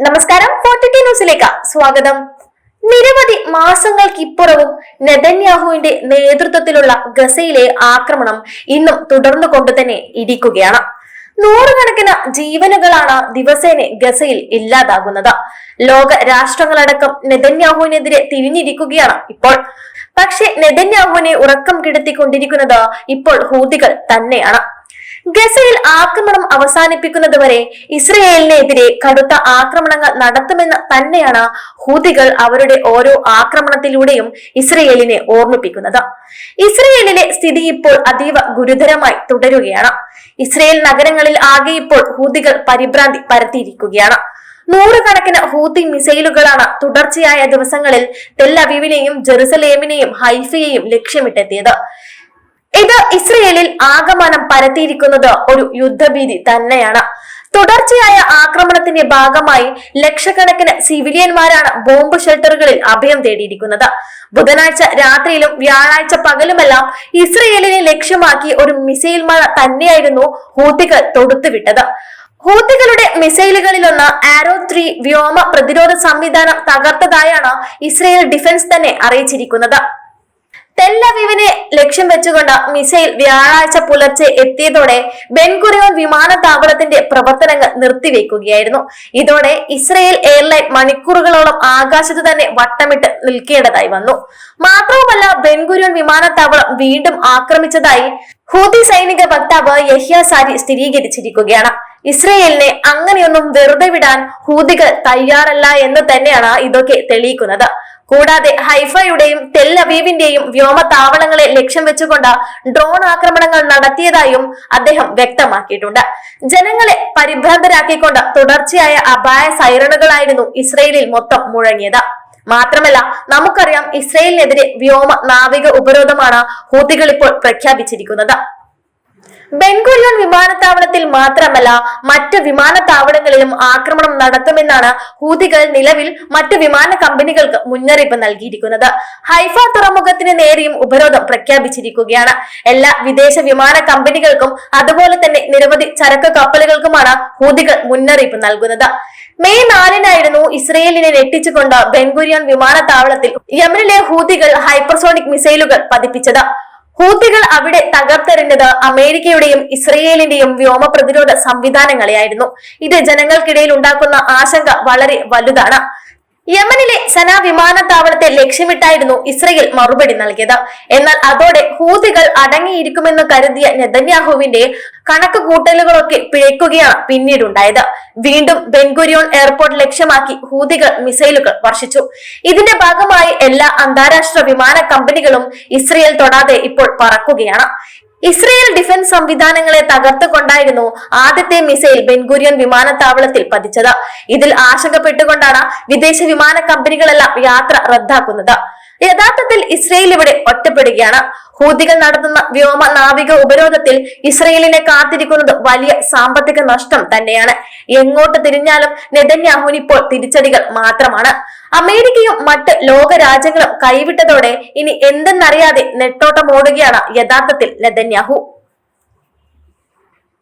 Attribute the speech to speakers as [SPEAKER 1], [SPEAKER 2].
[SPEAKER 1] നമസ്കാരം ഫോർട്ടി ന്യൂസിലേക്ക് സ്വാഗതം. നിരവധി മാസങ്ങൾക്കിപ്പുറവും നെതന്യാഹുവിന്റെ നേതൃത്വത്തിലുള്ള ഗസയിലെ ആക്രമണം ഇന്നും തുടർന്നു കൊണ്ട് തന്നെ ഇരിക്കുകയാണ്. നൂറുകണക്കിന് ജീവനുകളാണ് ദിവസേന ഗസയിൽ ഇല്ലാതാകുന്നത്. ലോക രാഷ്ട്രങ്ങളടക്കം നെതന്യാഹുവിനെതിരെ തിരിഞ്ഞിരിക്കുകയാണ് ഇപ്പോൾ. പക്ഷെ നെതന്യാഹുവിനെ ഉറക്കം കിടത്തിക്കൊണ്ടിരിക്കുന്നത് ഇപ്പോൾ ഹൂതികൾ തന്നെയാണ്. ഗസയിൽ ആക്രമണം അവസാനിപ്പിക്കുന്നതുവരെ ഇസ്രയേലിനെതിരെ കടുത്ത ആക്രമണങ്ങൾ നടത്തുമെന്ന് തന്നെയാണ് ഹൂതികൾ അവരുടെ ഓരോ ആക്രമണത്തിലൂടെയും ഇസ്രയേലിനെ ഓർമ്മിപ്പിക്കുന്നത്. ഇസ്രയേലിലെ സ്ഥിതി ഇപ്പോൾ അതീവ ഗുരുതരമായി തുടരുകയാണ്. ഇസ്രയേൽ നഗരങ്ങളിൽ ആകെ ഇപ്പോൾ ഹൂതികൾ പരിഭ്രാന്തി പരത്തിയിരിക്കുകയാണ്. നൂറുകണക്കിന് ഹൂത്തി മിസൈലുകളാണ് തുടർച്ചയായ ദിവസങ്ങളിൽ തെല്ലവീവിനെയും ജെറുസലേമിനെയും ഹൈഫയെയും ലക്ഷ്യമിട്ടെത്തിയത്. ഇത് ഇസ്രയേലിൽ ആഗമനം പരത്തിയിരിക്കുന്നത് ഒരു യുദ്ധഭീതി തന്നെയാണ്. തുടർച്ചയായ ആക്രമണത്തിന്റെ ഭാഗമായി ലക്ഷക്കണക്കിന് സിവിലിയന്മാരാണ് ബോംബ് ഷെൽട്ടറുകളിൽ അഭയം തേടിയിരിക്കുന്നത്. ബുധനാഴ്ച രാത്രിയിലും വ്യാഴാഴ്ച പകലുമെല്ലാം ഇസ്രയേലിനെ ലക്ഷ്യമാക്കി ഒരു മിസൈൽ മഴ തന്നെയായിരുന്നു ഹൂത്തികൾ തൊടുത്തുവിട്ടത്. ഹൂത്തികളുടെ മിസൈലുകളിലൊന്ന് ആരോ ത്രീ വ്യോമ പ്രതിരോധ സംവിധാനം തകർത്തതായാണ് ഇസ്രയേൽ ഡിഫൻസ് തന്നെ അറിയിച്ചിരിക്കുന്നത്. തെല്ലവിവിനെ ലക്ഷ്യം വെച്ചുകൊണ്ട് മിസൈൽ വ്യാഴാഴ്ച പുലർച്ചെ എത്തിയതോടെ ബെൻകുറിയോൺ വിമാനത്താവളത്തിന്റെ പ്രവർത്തനങ്ങൾ നിർത്തിവെക്കുകയായിരുന്നു. ഇതോടെ ഇസ്രയേൽ എയർലൈൻ മണിക്കൂറുകളോളം ആകാശത്ത് തന്നെ വട്ടമിട്ട് നിൽക്കേണ്ടതായി വന്നു. മാത്രവുമല്ല ബെൻകുരിയോൺ വിമാനത്താവളം വീണ്ടും ആക്രമിച്ചതായി ഹൂതി സൈനിക വക്താവ് യഹ്യ സാരി സ്ഥിരീകരിച്ചിരിക്കുകയാണ്. ഇസ്രയേലിനെ അങ്ങനെയൊന്നും വെറുതെ വിടാൻ ഹൂതികൾ തയ്യാറല്ല എന്ന് തന്നെയാണ് ഇതൊക്കെ തെളിയിക്കുന്നത്. കൂടാതെ ഹൈഫയുടെയും തെൽ അവീവിന്റെയും വ്യോമതാവളങ്ങളെ ലക്ഷ്യം വെച്ചുകൊണ്ട് ഡ്രോൺ ആക്രമണങ്ങൾ നടത്തിയതായും അദ്ദേഹം വ്യക്തമാക്കിയിട്ടുണ്ട്. ജനങ്ങളെ പരിഭ്രാന്തരാക്കിക്കൊണ്ട് തുടർച്ചയായ അപായ സൈറണുകളായിരുന്നു ഇസ്രയേലിൽ മൊത്തം മുഴങ്ങിയത്. മാത്രമല്ല നമുക്കറിയാം ഇസ്രയേലിനെതിരെ വ്യോമ നാവിക ഉപരോധമാണ് ഹൂതികൾ ഇപ്പോൾ പ്രഖ്യാപിച്ചിരിക്കുന്നത്. ബെൻഗുരിയോൺ വിമാനത്താവളത്തിൽ മാത്രമല്ല മറ്റ് വിമാനത്താവളങ്ങളിലും ആക്രമണം നടത്തുമെന്നാണ് ഹൂതികൾ നിലവിൽ മറ്റ് വിമാന കമ്പനികൾക്ക് മുന്നറിയിപ്പ് നൽകിയിരിക്കുന്നത്. ഹൈഫ തുറമുഖത്തിന് നേരെയും ഉപരോധം പ്രഖ്യാപിച്ചിരിക്കുകയാണ്. എല്ലാ വിദേശ വിമാന കമ്പനികൾക്കും അതുപോലെ തന്നെ നിരവധി ചരക്ക് കപ്പലുകൾക്കുമാണ് ഹൂതികൾ മുന്നറിയിപ്പ് നൽകുന്നത്. മെയ് നാലിനായിരുന്നു ഇസ്രയേലിനെ ഞെട്ടിച്ചുകൊണ്ട് ബെൻഗുരിയോൺ വിമാനത്താവളത്തിൽ യമനിലെ ഹൂതികൾ ഹൈപ്പർസോണിക് മിസൈലുകൾ പതിപ്പിച്ചത്. ഹൂത്തികൾ അവിടെ തകർത്തെറിഞ്ഞത് അമേരിക്കയുടെയും ഇസ്രയേലിന്റെയും വ്യോമ പ്രതിരോധ സംവിധാനങ്ങളെയായിരുന്നു. ഇത് ജനങ്ങൾക്കിടയിൽ ഉണ്ടാക്കുന്ന ആശങ്ക വളരെ വലുതാണ്. യമനിലെ സന വിമാനത്താവളത്തെ ലക്ഷ്യമിട്ടായിരുന്നു ഇസ്രയേൽ മറുപടി നൽകിയത്. എന്നാൽ അതോടെ ഹൂതികൾ അടങ്ങിയിരിക്കുമെന്ന് കരുതിയ നെതന്യാഹുവിന്റെ കണക്ക് കൂട്ടലുകളൊക്കെ പിഴയ്ക്കുകയാണ് പിന്നീടുണ്ടായത്. വീണ്ടും ബെൻഗുരിയോൺ എയർപോർട്ട് ലക്ഷ്യമാക്കി ഹൂതികൾ മിസൈലുകൾ വർഷിച്ചു. ഇതിന്റെ ഭാഗമായി എല്ലാ അന്താരാഷ്ട്ര വിമാന കമ്പനികളും ഇസ്രയേൽ തൊടാതെ ഇപ്പോൾ പറക്കുകയാണ്. ഇസ്രയേൽ ഡിഫൻസ് സംവിധാനങ്ങളെ തകർത്തുകൊണ്ടായിരുന്നു ആദ്യത്തെ മിസൈൽ ബെൻഗുരിയൻ വിമാനത്താവളത്തിൽ പതിച്ചത്. ഇതിൽ ആശങ്കപ്പെട്ടുകൊണ്ടാണ് വിദേശ വിമാന കമ്പനികളെല്ലാം യാത്ര റദ്ദാക്കുന്നത്. യഥാർത്ഥത്തിൽ ഇസ്രയേൽ ഇവിടെ ഒറ്റപ്പെടുകയാണ്. ഹൂതികൾ നടത്തുന്ന വ്യോമ നാവിക ഉപരോധത്തിൽ ഇസ്രയേലിനെ കാത്തിരിക്കുന്നത് വലിയ സാമ്പത്തിക നഷ്ടം തന്നെയാണ്. എങ്ങോട്ട് തിരിഞ്ഞാലും നെതന്യാഹുവിന് ഇപ്പോൾ തിരിച്ചടികൾ മാത്രമാണ്. അമേരിക്കയും മറ്റ് ലോക രാജ്യങ്ങളും കൈവിട്ടതോടെ ഇനി എന്തെന്നറിയാതെ നെട്ടോട്ടം ഓടുകയാണ് യഥാർത്ഥത്തിൽ നെതന്യാഹു.